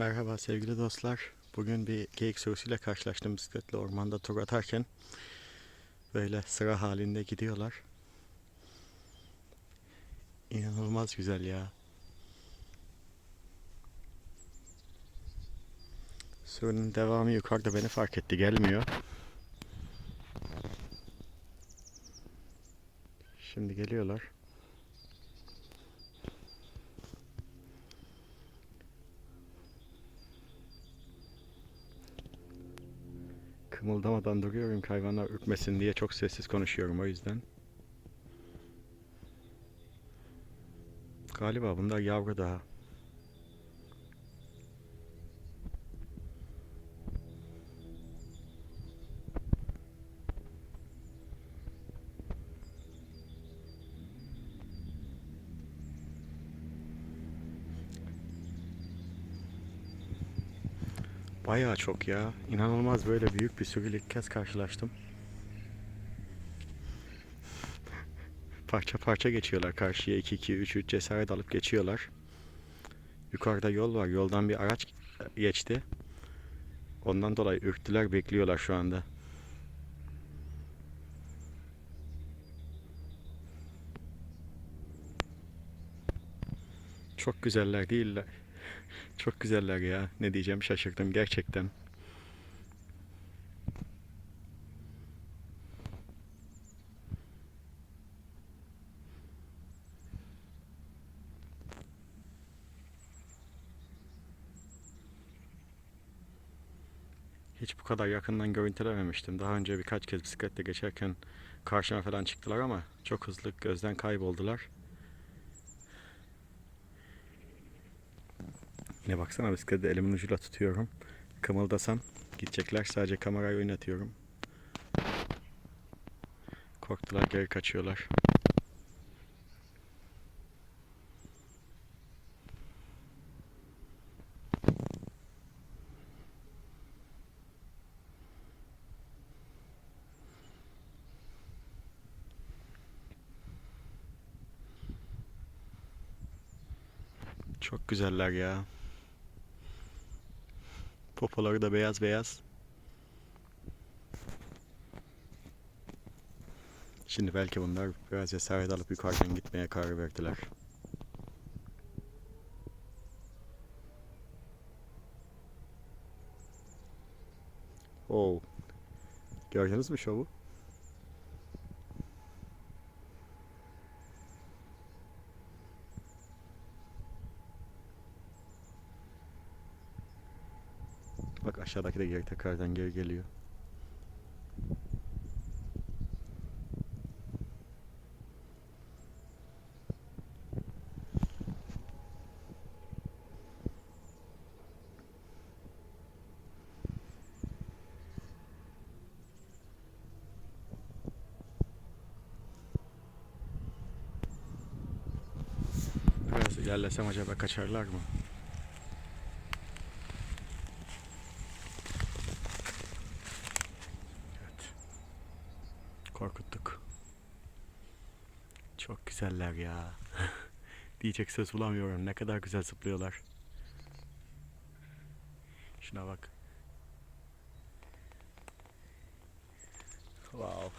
Merhaba sevgili dostlar. Bugün bir geyik sürüsüyle karşılaştım bisikletle ormanda tur atarken. Böyle sıra halinde gidiyorlar. İnanılmaz güzel ya. Sürünün devamı yukarıda beni fark etti. Gelmiyor. Şimdi geliyorlar. Kımıldamadan duruyorum ki hayvanlar ürkmesin diye çok sessiz konuşuyorum o yüzden. Galiba bunlar yavru daha. Bayağı çok ya. İnanılmaz böyle büyük bir sürüyle ilk kez karşılaştım. Parça parça geçiyorlar karşıya 2 2 3 3 cesaret alıp geçiyorlar. Yukarıda yol var. Yoldan bir araç geçti. Ondan dolayı ürktüler, bekliyorlar şu anda. Çok güzeller değiller. Çok güzeller ya. Ne diyeceğim şaşırdım gerçekten. Hiç bu kadar yakından görüntülememiştim. Daha önce birkaç kez bisikletle geçerken karşıma falan çıktılar ama çok hızlı gözden kayboldular. Yine baksana bisikleti elimin ucuyla tutuyorum. Kımıldasam gidecekler. Sadece kamerayı oynatıyorum. Korktular geri kaçıyorlar. Çok güzeller ya. Popoları da beyaz beyaz. Şimdi belki bunlar biraz cesaret alıp yukarıdan gitmeye karar verdiler. Oo. Gördünüz mü şovu? Bak aşağıdaki de geri tekrardan geri geliyor. Biraz ilerlesem acaba kaçarlar mı? Çok güzeller ya. Diyecek söz bulamıyorum. Ne kadar güzel zıplıyorlar. Şuna bak. Wow.